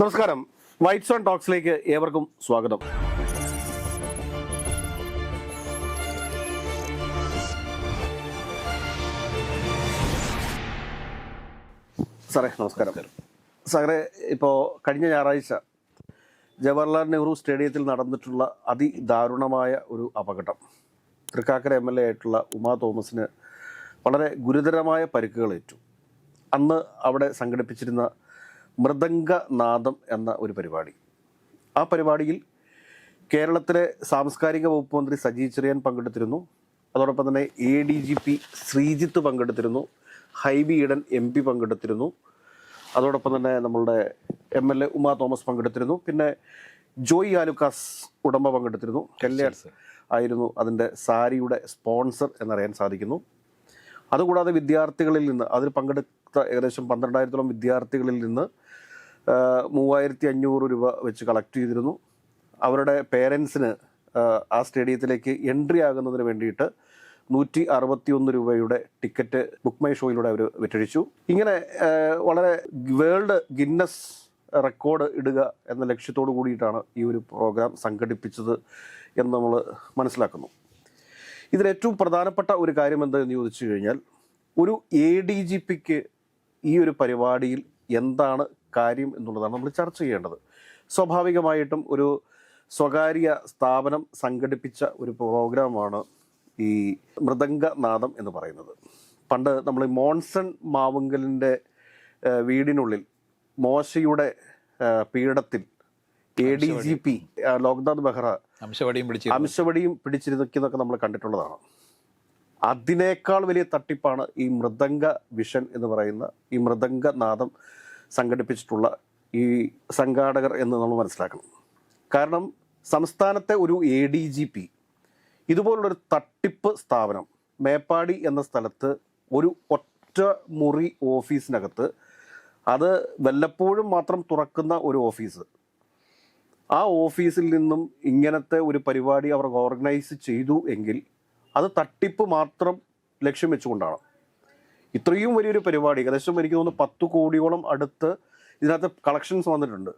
നമസ്കാരം. White zone ടോക്സിലേക്ക് ഏവർക്കും സ്വാഗതം. സാറേ നമസ്കാരം. സാറേ ഇപ്പോൾ കഴിഞ്ഞ ഞായറാഴ്ച ജവഹർലാൽ നെഹ്റു സ്റ്റേഡിയത്തിൽ നടന്നിട്ടുള്ള അതിദാരുണമായ ഒരു അപകടം. തൃക്കാക്കര എം എൽ എ ആയിട്ടുള്ള ഉമാ തോമസിന് വളരെ ഗുരുതരമായ പരിക്കുകൾ ഏറ്റു. അന്ന് അവിടെ സംഘടിപ്പിച്ചിരുന്ന മൃദംഗനാദം എന്ന ഒരു പരിപാടി. ആ പരിപാടിയിൽ കേരളത്തിലെ സാംസ്കാരിക വകുപ്പ് മന്ത്രി സജി ചെറിയാൻ പങ്കെടുത്തിരുന്നു. അതോടൊപ്പം തന്നെ A D G P Sreejith പങ്കെടുത്തിരുന്നു. ഹൈബി ഈഡൻ എം പി പങ്കെടുത്തിരുന്നു. അതോടൊപ്പം തന്നെ നമ്മളുടെ M L A Uma Thomas പങ്കെടുത്തിരുന്നു. പിന്നെ ജോയ് ആലുക്കാസ് ഉടമ പങ്കെടുത്തിരുന്നു. കല്യാൺ ആയിരുന്നു അതിന്റെ സാരിയുടെ സ്പോൺസർ എന്നറിയാൻ സാധിക്കുന്നു. അതുകൂടാതെ വിദ്യാർത്ഥികളിൽ നിന്ന് അതിൽ പങ്കെടുത്ത ഏകദേശം പന്ത്രണ്ടായിരത്തോളം വിദ്യാർത്ഥികളിൽ നിന്ന് മൂവായിരത്തി അഞ്ഞൂറ് രൂപ വെച്ച് കളക്ട് ചെയ്തിരുന്നു. അവരുടെ പേരൻസിന് ആ സ്റ്റേഡിയത്തിലേക്ക് എൻട്രി ആകുന്നതിന് വേണ്ടിയിട്ട് നൂറ്റി അറുപത്തിയൊന്ന് രൂപയുടെ ടിക്കറ്റ് ബുക്ക് മൈ ഷോയിലൂടെ അവർ വിറ്റഴിച്ചു. ഇങ്ങനെ വളരെ വേൾഡ് ഗിന്നസ് റെക്കോർഡ് ഇടുക എന്ന ലക്ഷ്യത്തോടു കൂടിയിട്ടാണ് ഈ ഒരു പ്രോഗ്രാം സംഘടിപ്പിച്ചത് എന്ന് നമ്മൾ മനസ്സിലാക്കുന്നു. ഇതിലേറ്റവും പ്രധാനപ്പെട്ട ഒരു കാര്യം എന്താണെന്ന് ചോദിച്ചു കഴിഞ്ഞാൽ ഒരു എ ഡി ജി പിക്ക് ഈ ഒരു പരിപാടിയിൽ എന്താണ് കാര്യം എന്നുള്ളതാണ് നമ്മൾ ചർച്ച ചെയ്യേണ്ടത്. സ്വാഭാവികമായിട്ടും ഒരു സ്വകാര്യ സ്ഥാപനം സംഘടിപ്പിച്ച ഒരു പ്രോഗ്രാമാണ് ഈ മൃദംഗനാദം എന്ന് പറയുന്നത്. പണ്ട് നമ്മൾ മോൺസൺ മാവുങ്കലിന്റെ വീടിനുള്ളിൽ മോശയുടെ പീഡത്തിൽ പീഠത്തിൽ A D G P Loknath Behera അംശവടിയും പിടിച്ചിരുന്നൊക്കെ നമ്മൾ കണ്ടിട്ടുള്ളതാണ്. അതിനേക്കാൾ വലിയ തട്ടിപ്പാണ് ഈ മൃദംഗ വിഷൻ എന്ന് പറയുന്ന ഈ മൃദംഗ നാദം സംഘടിപ്പിച്ചിട്ടുള്ള ഈ സംഘാടകർ എന്ന് നമ്മൾ മനസ്സിലാക്കണം. കാരണം സംസ്ഥാനത്തെ ഒരു എ ഡി ജി പി ഇതുപോലുള്ളൊരു തട്ടിപ്പ് സ്ഥാപനം മേപ്പാടി എന്ന സ്ഥലത്ത് ഒരു ഒറ്റ മുറി ഓഫീസിനകത്ത് അത് വല്ലപ്പോഴും മാത്രം തുറക്കുന്ന ഒരു ഓഫീസ്. ആ ഓഫീസിൽ നിന്നും ഇങ്ങനത്തെ ഒരു പരിപാടി അവർ ഓർഗനൈസ് ചെയ്തു എങ്കിൽ അത് തട്ടിപ്പ് മാത്രം ലക്ഷ്യം വെച്ചുകൊണ്ടാണ്. ഇത്രയും വലിയൊരു പരിപാടി ഏകദേശം എനിക്ക് തോന്നുന്നു പത്ത് കോടിയോളം അടുത്ത് ഇതിനകത്ത് കളക്ഷൻസ് വന്നിട്ടുണ്ട്.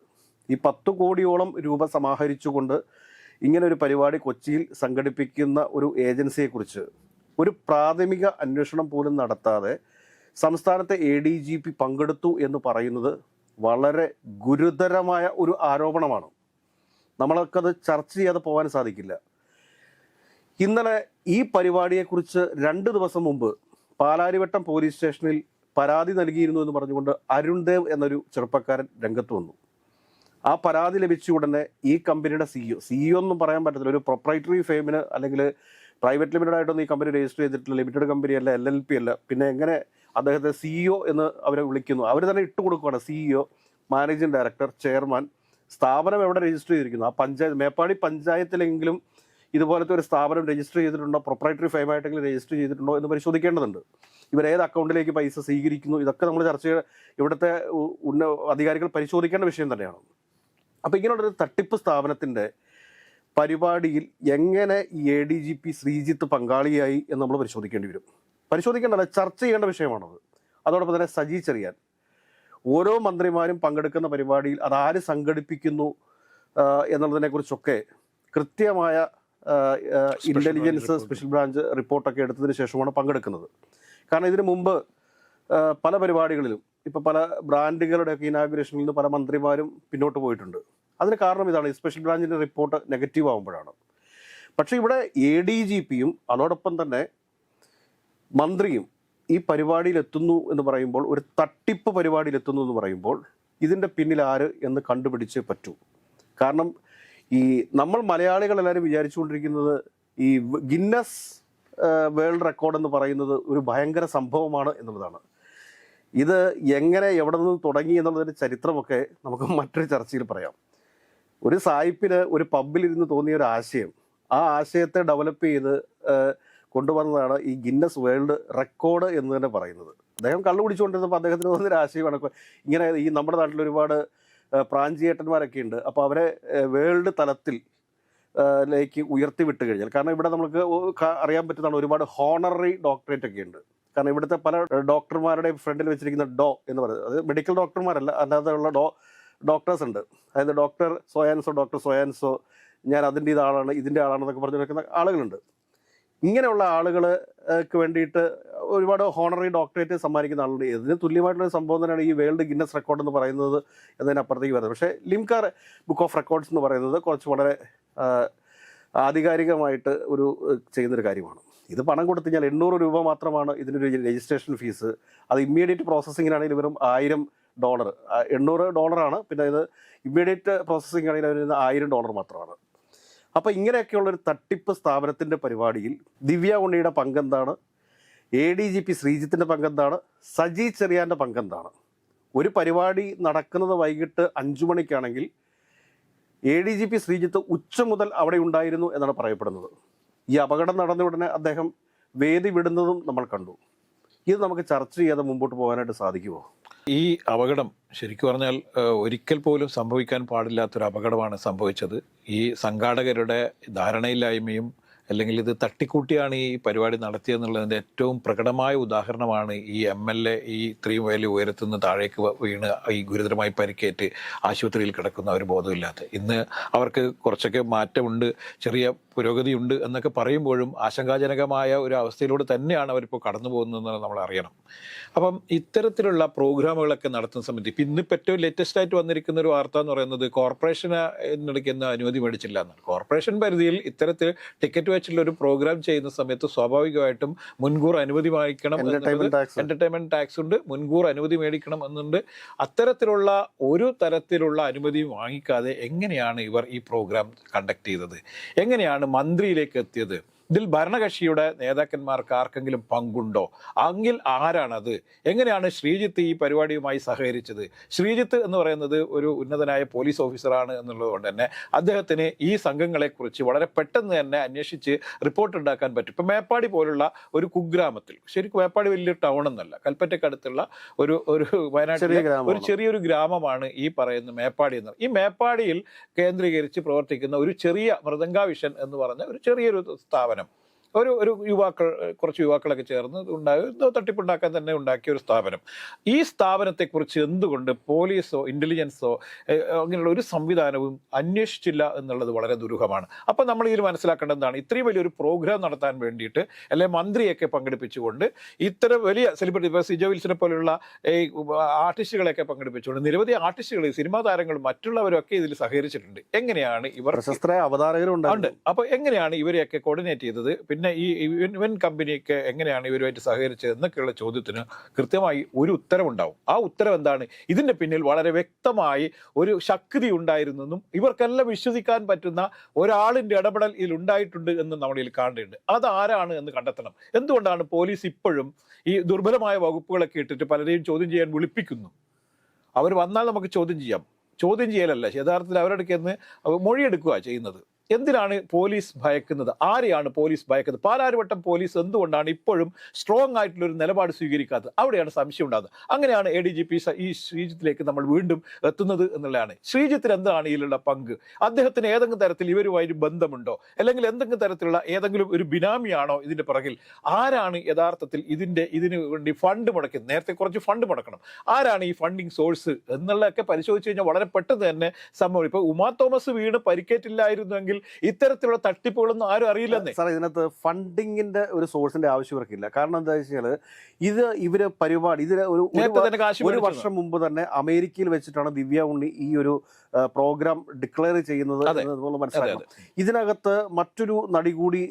ഈ പത്ത് കോടിയോളം രൂപ സമാഹരിച്ചുകൊണ്ട് ഇങ്ങനെ ഒരു പരിപാടി കൊച്ചിയിൽ സംഘടിപ്പിക്കുന്ന ഒരു ഏജൻസിയെക്കുറിച്ച് ഒരു പ്രാഥമിക അന്വേഷണം പോലും നടത്താതെ സംസ്ഥാനത്തെ എ ഡി ജി പി പങ്കെടുത്തു എന്ന് പറയുന്നത് വളരെ ഗുരുതരമായ ഒരു ആരോപണമാണ്. നമ്മളൊക്കത് ചർച്ച ചെയ്യാതെ പോകാൻ സാധിക്കില്ല. ഇന്നലെ ഈ പരിപാടിയെക്കുറിച്ച് രണ്ട് ദിവസം മുമ്പ് പാലാരിവട്ടം പോലീസ് സ്റ്റേഷനിൽ പരാതി നൽകിയിരുന്നു എന്ന് പറഞ്ഞുകൊണ്ട് അരുൺദേവ് എന്നൊരു ചെറുപ്പക്കാരൻ രംഗത്ത് വന്നു. ആ പരാതി ലഭിച്ച ഉടനെ ഈ കമ്പനിയുടെ സിഇഒ സിഇഒ ഒന്നും പറയാൻ പറ്റത്തില്ല. ഒരു പ്രൊപ്രൈറ്ററി ഫേമിന് അല്ലെങ്കിൽ പ്രൈവറ്റ് ലിമിറ്റഡ് ആയിട്ടൊന്നും ഈ കമ്പനി രജിസ്റ്റർ ചെയ്തിട്ടില്ല. ലിമിറ്റഡ് കമ്പനി അല്ല എൽ എൽ പി അല്ല. പിന്നെ എങ്ങനെ അദ്ദേഹത്തെ സിഇഒ എന്ന് അവരെ വിളിക്കുന്നു. അവർ തന്നെ ഇട്ട് കൊടുക്കുകയാണ് സിഇഒ മാനേജിംഗ് ഡയറക്ടർ ചെയർമാൻ സ്ഥാപനം എവിടെ രജിസ്റ്റർ ചെയ്തിരിക്കുന്നു? ആ പഞ്ചായത്ത് മേപ്പാടി പഞ്ചായത്തിലെങ്കിലും ഇതുപോലത്തെ ഒരു സ്ഥാപനം രജിസ്റ്റർ ചെയ്തിട്ടുണ്ടോ? പ്രൊപ്പറേറ്ററി ഫെയിമായിട്ടെങ്കിലും രജിസ്റ്റർ ചെയ്തിട്ടുണ്ടോ എന്ന് പരിശോധിക്കേണ്ടതുണ്ട്. ഇവർ ഏത് അക്കൗണ്ടിലേക്ക് പൈസ സ്വീകരിക്കുന്നു? ഇതൊക്കെ നമ്മൾ ചർച്ച ചെയ്യ ഇവിടുത്തെ ഉന്ന അധികാരികൾ പരിശോധിക്കേണ്ട വിഷയം തന്നെയാണ്. അപ്പോൾ ഇങ്ങനെയുള്ളൊരു തട്ടിപ്പ് സ്ഥാപനത്തിന്റെ പരിപാടിയിൽ എങ്ങനെ ഈ A D G P Sreejith പങ്കാളിയായി എന്ന് നമ്മൾ പരിശോധിക്കേണ്ടി വരും. പരിശോധിക്കേണ്ടത് ചർച്ച ചെയ്യേണ്ട വിഷയമാണത്. അതോടൊപ്പം തന്നെ സജി ചെറിയാൻ. ഓരോ മന്ത്രിമാരും പങ്കെടുക്കുന്ന പരിപാടിയിൽ അതാര് സംഘടിപ്പിക്കുന്നു എന്നുള്ളതിനെക്കുറിച്ചൊക്കെ കൃത്യമായ ഇന്റലിജൻസ് സ്പെഷ്യൽ ബ്രാഞ്ച് റിപ്പോർട്ടൊക്കെ എടുത്തതിന് ശേഷമാണ് പങ്കെടുക്കുന്നത്. കാരണം ഇതിനു മുമ്പ് പല പരിപാടികളിലും ഇപ്പൊ പല ബ്രാൻഡുകളുടെ ഒക്കെ ഇനാഗുറേഷനിൽ നിന്ന് പല മന്ത്രിമാരും പിന്നോട്ട് പോയിട്ടുണ്ട്. അതിന് കാരണം ഇതാണ് ഈ സ്പെഷ്യൽ ബ്രാഞ്ചിന്റെ റിപ്പോർട്ട് നെഗറ്റീവ് ആകുമ്പോഴാണ് പക്ഷെ ഇവിടെ എ ഡി ജി പിയും അതോടൊപ്പം തന്നെ മന്ത്രിയും ഈ പരിപാടിയിൽ എത്തുന്നു എന്ന് പറയുമ്പോൾ ഒരു തട്ടിപ്പ് പരിപാടിയിൽ എത്തുന്നു എന്ന് പറയുമ്പോൾ ഇതിന്റെ പിന്നിൽ ആര് എന്ന് കണ്ടുപിടിച്ച് പറ്റൂ. കാരണം ഈ നമ്മൾ മലയാളികൾ എല്ലാവരും വിചാരിച്ചുകൊണ്ടിരിക്കുന്നത് ഈ ഗിന്നസ് വേൾഡ് റെക്കോർഡ് എന്ന് പറയുന്നത് ഒരു ഭയങ്കര സംഭവമാണ് എന്നുള്ളതാണ്. ഇത് എങ്ങനെ എവിടെ നിന്ന് തുടങ്ങി എന്നുള്ളതിന്റെ ചരിത്രമൊക്കെ നമുക്ക് മറ്റൊരു ചർച്ചയിൽ പറയാം. ഒരു സായിപ്പിന് ഒരു പബ്ബിലിരുന്ന് തോന്നിയ ഒരു ആശയം ആ ആശയത്തെ ഡെവലപ്പ് ചെയ്ത് കൊണ്ടുവന്നതാണ് ഈ ഗിന്നസ് വേൾഡ് റെക്കോർഡ് എന്ന് തന്നെ പറയുന്നത്. അദ്ദേഹം കള്ളു കുടിച്ചുകൊണ്ടിരുന്നപ്പോൾ അദ്ദേഹത്തിന് തോന്നിയൊരു ആശയമാണ്. ഇങ്ങനെ ഈ നമ്മുടെ നാട്ടിൽ ഒരുപാട് പ്രാഞ്ചിയേട്ടന്മാരൊക്കെ ഉണ്ട് അപ്പോൾ അവരെ വേൾഡ് തലത്തിൽ ലേക്ക് ഉയർത്തി വിട്ട് കഴിഞ്ഞാൽ കാരണം ഇവിടെ നമുക്ക് അറിയാൻ പറ്റുന്നതാണ് ഒരുപാട് ഹോണററി ഡോക്ടറേറ്റ് ഒക്കെ ഉണ്ട് കാരണം ഇവിടുത്തെ പല ഡോക്ടർമാരുടെ ഫ്രണ്ടിൽ വെച്ചിരിക്കുന്ന ഡോ എന്ന് പറയുന്നത് അത് മെഡിക്കൽ ഡോക്ടർമാരല്ല അല്ലാതെയുള്ള ഡോ ഡോക്ടേഴ്സ് ഉണ്ട്. അതായത് ഡോക്ടർ സോയാൻസോ ഡോക്ടർ സോയാൻസോ ഞാൻ അതിന്റെ ഇതാളാണ് ഇതിന്റെ ആളാണെന്നൊക്കെ പറഞ്ഞു നടക്കുന്ന ആളുകളുണ്ട്. ഇങ്ങനെയുള്ള ആളുകൾക്ക് വേണ്ടിയിട്ട് ഒരുപാട് ഹോണറി ഡോക്ടറേറ്റ് സമ്മാനിക്കുന്ന ആളുണ്ട്. ഇതിന് തുല്യമായിട്ടുള്ള സംഭവം തന്നെയാണ് ഈ വേൾഡ് ഗിന്നസ് റെക്കോർഡ് എന്ന് പറയുന്നത് എന്നതിനപ്പുറത്തേക്ക് വരുന്നത്. പക്ഷേ ലിംകാർ ബുക്ക് ഓഫ് റെക്കോർഡ്സ് എന്ന് പറയുന്നത് കുറച്ച് വളരെ ആധികാരികമായിട്ട് ഒരു ചെയ്യുന്നൊരു കാര്യമാണ്. ഇത് പണം കൊടുത്തു കഴിഞ്ഞാൽ എണ്ണൂറ് രൂപ മാത്രമാണ് ഇതിനൊരു രജിസ്ട്രേഷൻ ഫീസ്. അത് ഇമ്മീഡിയറ്റ് പ്രോസസ്സിങ്ങിനാണെങ്കിൽ വെറും ആയിരം ഡോളർ. എണ്ണൂറ് ഡോളറാണ്. പിന്നെ ഇത് ഇമ്മീഡിയറ്റ് പ്രോസസ്സിംഗ് ആണെങ്കിൽ അതിന് ആയിരം ഡോളർ മാത്രമാണ്. അപ്പോൾ ഇങ്ങനെയൊക്കെയുള്ളൊരു തട്ടിപ്പ് സ്ഥാപനത്തിന്റെ പരിപാടിയിൽ ദിവ്യ ഉണ്ണിയുടെ പങ്കെന്താണ്? എ ഡി ജി പി ശ്രീജിത്തിന്റെ പങ്കെന്താണ്? സജി ചെറിയാന്റെ പങ്കെന്താണ്? ഒരു പരിപാടി നടക്കുന്നത് വൈകിട്ട് അഞ്ചു മണിക്കാണെങ്കിൽ A D G P Sreejith ഉച്ച മുതൽ അവിടെ ഉണ്ടായിരുന്നു എന്നാണ് പറയപ്പെടുന്നത്. ഈ അപകടം നടന്ന ഉടനെ അദ്ദേഹം വേദി വിടുന്നതും നമ്മൾ കണ്ടു. ഇത് നമുക്ക് ചർച്ച ചെയ്യാതെ മുമ്പോട്ട് പോകാനായിട്ട് സാധിക്കുമോ ഈ അപകടം ശരിക്കും പറഞ്ഞാൽ ഒരിക്കൽ പോലും സംഭവിക്കാൻ പാടില്ലാത്തൊരു അപകടമാണ് സംഭവിച്ചത്. ഈ സംഘാടകരുടെ ധാരണയില്ലായ്മയും അല്ലെങ്കിൽ ഇത് തട്ടിക്കൂട്ടിയാണ് ഈ പരിപാടി നടത്തിയെന്നുള്ളതിന്റെ ഏറ്റവും പ്രകടമായ ഉദാഹരണമാണ് ഈ എം എൽ എ ഈ ഇത്രയും വലിയ ഉയരത്തുനിന്ന് താഴേക്ക് വീണ് ഈ ഗുരുതരമായി പരിക്കേറ്റ് ആശുപത്രിയിൽ കിടക്കുന്ന ഒരു ബോധമില്ലാത്ത ഇന്ന് അവർക്ക് കുറച്ചൊക്കെ മാറ്റമുണ്ട് ചെറിയ പുരോഗതിയുണ്ട് എന്നൊക്കെ പറയുമ്പോഴും ആശങ്കാജനകമായ ഒരു അവസ്ഥയിലൂടെ തന്നെയാണ് അവരിപ്പോൾ കടന്നു പോകുന്നതെന്ന് നമ്മൾ അറിയണം. അപ്പം ഇത്തരത്തിലുള്ള പ്രോഗ്രാമുകളൊക്കെ നടത്തുന്ന സമയത്ത് ഇപ്പം ഇന്നിപ്പോൾ ഏറ്റവും ലേറ്റസ്റ്റ് ആയിട്ട് വന്നിരിക്കുന്ന ഒരു വാർത്ത എന്ന് പറയുന്നത് കോർപ്പറേഷന് എന്നിടയ്ക്ക് അനുമതി മേടിച്ചില്ല എന്നാണ്. കോർപ്പറേഷൻ പരിധിയിൽ ഇത്തരത്തിൽ ടിക്കറ്റ് വെച്ചുള്ള ഒരു പ്രോഗ്രാം ചെയ്യുന്ന സമയത്ത് സ്വാഭാവികമായിട്ടും മുൻകൂർ അനുമതി വാങ്ങിക്കണം എന്റർടൈൻമെന്റ് ടാക്സ് ഉണ്ട്. മുൻകൂർ അനുമതി മേടിക്കണം എന്നുണ്ട്. അത്തരത്തിലുള്ള ഒരു തരത്തിലുള്ള അനുമതി വാങ്ങിക്കാതെ എങ്ങനെയാണ് ഇവർ ഈ പ്രോഗ്രാം കണ്ടക്ട് ചെയ്തത്? എങ്ങനെയാണ് മന്ത്രിയിലേക്ക് എത്തിയത്? ഇതിൽ ഭരണകക്ഷിയുടെ നേതാക്കന്മാർക്ക് ആർക്കെങ്കിലും പങ്കുണ്ടോ? അങ്ങിൽ ആരാണത്? എങ്ങനെയാണ് ശ്രീജിത്ത് ഈ പരിപാടിയുമായി സഹകരിച്ചത്? ശ്രീജിത്ത് എന്ന് പറയുന്നത് ഒരു ഉന്നതനായ പോലീസ് ഓഫീസറാണ് എന്നുള്ളതുകൊണ്ട് തന്നെ അദ്ദേഹത്തിന് ഈ സംഘങ്ങളെക്കുറിച്ച് വളരെ പെട്ടെന്ന് തന്നെ അന്വേഷിച്ച് റിപ്പോർട്ട് ഉണ്ടാക്കാൻ പറ്റും. ഇപ്പം മേപ്പാടി പോലുള്ള ഒരു കുഗ്രാമത്തിൽ ശരിക്കും മേപ്പാടി വലിയ ടൗൺ എന്നല്ല കൽപ്പറ്റക്കടുത്തുള്ള ഒരു ഒരു വയനാട്ടിലെ ഒരു ചെറിയൊരു ഗ്രാമമാണ് ഈ പറയുന്ന മേപ്പാടി എന്ന് ഈ മേപ്പാടിയിൽ കേന്ദ്രീകരിച്ച് പ്രവർത്തിക്കുന്ന ഒരു ചെറിയ മൃദംഗാവിഷൻ എന്ന് പറഞ്ഞ ഒരു ചെറിയൊരു സ്ഥാപനം ഒരു ഒരു യുവാക്കൾ കുറച്ച് യുവാക്കളൊക്കെ ചേർന്ന് ഉണ്ടായ തട്ടിപ്പുണ്ടാക്കാൻ തന്നെ ഉണ്ടാക്കിയ ഒരു സ്ഥാപനം. ഈ സ്ഥാപനത്തെക്കുറിച്ച് എന്തുകൊണ്ട് പോലീസോ ഇന്റലിജൻസോ ഏഹ്, അങ്ങനെയുള്ള ഒരു സംവിധാനവും അന്വേഷിച്ചില്ല എന്നുള്ളത് വളരെ ദുരൂഹമാണ്. അപ്പം നമ്മൾ ഇതിൽ മനസ്സിലാക്കേണ്ടതാണ് ഇത്രയും വലിയൊരു പ്രോഗ്രാം നടത്താൻ വേണ്ടിയിട്ട് അല്ലെ മന്ത്രിയൊക്കെ പങ്കെടുപ്പിച്ചുകൊണ്ട് ഇത്തരം വലിയ സെലിബ്രിറ്റി ഇപ്പോൾ സിജോ വിൽസിനെ പോലുള്ള ഈ ആർട്ടിസ്റ്റുകളെയൊക്കെ പങ്കെടുപ്പിച്ചുകൊണ്ട് നിരവധി ആർട്ടിസ്റ്റുകൾ സിനിമാ താരങ്ങളും മറ്റുള്ളവരൊക്കെ ഇതിൽ സഹകരിച്ചിട്ടുണ്ട്. എങ്ങനെയാണ് ഇവർ പ്രശസ്തരായ അവതാരകരും ഉണ്ട് ഉണ്ട്. അപ്പൊ എങ്ങനെയാണ് ഇവരെയൊക്കെ കോർഡിനേറ്റ് ചെയ്തത്? പിന്നെ ഈ ഇവൻ കമ്പനിയൊക്കെ എങ്ങനെയാണ് ഇവരുമായിട്ട് സഹകരിച്ചത് എന്നൊക്കെയുള്ള ചോദ്യത്തിന് കൃത്യമായി ഒരു ഉത്തരവുണ്ടാവും. ആ ഉത്തരം എന്താണ്? ഇതിന്റെ പിന്നിൽ വളരെ വ്യക്തമായി ഒരു ശക്തി ഉണ്ടായിരുന്നെന്നും ഇവർക്കെല്ലാം വിശ്വസിക്കാൻ പറ്റുന്ന ഒരാളിന്റെ ഇടപെടൽ ഇതിൽ ഉണ്ടായിട്ടുണ്ട് എന്ന് നമ്മൾ ഇതിൽ കാണേണ്ടതുണ്ട് അതാരാണ് എന്ന് കണ്ടെത്തണം. എന്തുകൊണ്ടാണ് പോലീസ് ഇപ്പോഴും ഈ ദുർബലമായ വകുപ്പുകളൊക്കെ ഇട്ടിട്ട് പലരെയും ചോദ്യം ചെയ്യാൻ വിളിപ്പിക്കുന്നു? അവർ വന്നാൽ നമുക്ക് ചോദ്യം ചെയ്യാം. ചോദ്യം ചെയ്യലല്ല. യഥാർത്ഥത്തിൽ അവരുടെ അടുക്കുന്ന മൊഴിയെടുക്കുക ചെയ്യുന്നത്. എന്തിനാണ് പോലീസ് ഭയക്കുന്നത്? ആരെയാണ് പോലീസ് ഭയക്കുന്നത്? പാലാരിവട്ടം പോലീസ് എന്തുകൊണ്ടാണ് ഇപ്പോഴും സ്ട്രോങ് ആയിട്ടുള്ള ഒരു നിലപാട് സ്വീകരിക്കാത്തത്? അവിടെയാണ് സംശയം ഉണ്ടാകുന്നത്. അങ്ങനെയാണ് എ ഡി ജി പി ഈ ശ്രീജിത്തിലേക്ക് നമ്മൾ വീണ്ടും എത്തുന്നത് എന്നുള്ളതാണ്. ശ്രീജിത്തിന് എന്താണ് ഇതിലുള്ള പങ്ക്? അദ്ദേഹത്തിന് ഏതെങ്കിലും തരത്തിൽ ഇവരുമായി ബന്ധമുണ്ടോ? അല്ലെങ്കിൽ എന്തെങ്കിലും തരത്തിലുള്ള ഏതെങ്കിലും ഒരു ബിനാമിയാണോ ഇതിന്റെ പിറകിൽ? ആരാണ് യഥാർത്ഥത്തിൽ ഇതിന്റെ ഇതിന് വേണ്ടി ഫണ്ട് മുടക്കുന്നത് നേരത്തെ കുറച്ച് ഫണ്ട് മുടക്കണം. ആരാണ് ഈ ഫണ്ടിങ് സോഴ്സ് എന്നുള്ളതൊക്കെ പരിശോധിച്ച് കഴിഞ്ഞാൽ വളരെ പെട്ടെന്ന് തന്നെ സംഭവം. ഇപ്പൊ ഉമാ തോമസ് വീണ് പരിക്കേറ്റില്ലായിരുന്നെങ്കിൽ ഇത്തരത്തിലുള്ള തട്ടിപ്പുകളൊന്നും ആരും അറിയില്ലെന്നേ. സാർ ഇതിനകത്ത് ഫണ്ടിങ്ങിന്റെ ഒരു സോഴ്സിന്റെ ആവശ്യം ഇവർക്കില്ല. കാരണം എന്താ വെച്ചാൽ ഇത് ഇവർ പരിപാടി ഇതിന് ഒരു ഒരു. വർഷം മുമ്പ് തന്നെ അമേരിക്കയിൽ വെച്ചിട്ടാണ് ദിവ്യ ഉണ്ണി ഈ ഒരു പ്രോഗ്രാം ഡിക്ലെയർ ചെയ്യുന്നത് മനസ്സിലാക്കണം ഇതിനകത്ത് മറ്റൊരു നടി കൂടി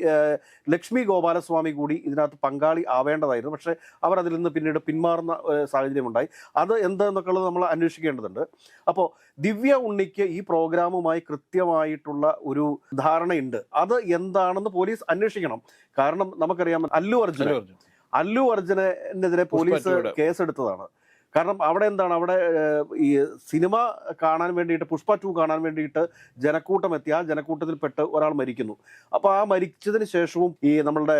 ലക്ഷ്മി ഗോപാലസ്വാമി കൂടി ഇതിനകത്ത് പങ്കാളി ആവേണ്ടതായിരുന്നു. പക്ഷെ അവർ അതിൽ നിന്ന് പിന്നീട് പിന്മാറുന്ന സാഹചര്യം സാഹചര്യമുണ്ടായി. അത് എന്തെന്നൊക്കെ ഉള്ളത് നമ്മൾ അന്വേഷിക്കേണ്ടതുണ്ട്. അപ്പോൾ ദിവ്യ ഉണ്ണിക്ക് ഈ പ്രോഗ്രാമുമായി കൃത്യമായിട്ടുള്ള ഒരു ധാരണയുണ്ട്. അത് എന്താണെന്ന് പോലീസ് അന്വേഷിക്കണം. കാരണം നമുക്കറിയാം അല്ലു അർജുന. അല്ലു അർജുനെതിരെ പോലീസ്. കേസെടുത്തതാണ്. കാരണം അവിടെ എന്താണ്? അവിടെ ഈ സിനിമ കാണാൻ വേണ്ടിയിട്ട് പുഷ്പ ടു കാണാൻ വേണ്ടിയിട്ട് ജനക്കൂട്ടം എത്തി. ആ ജനക്കൂട്ടത്തിൽപ്പെട്ട് ഒരാൾ മരിക്കുന്നു. അപ്പൊ ആ മരിച്ചതിന് ശേഷവും ഈ നമ്മളുടെ.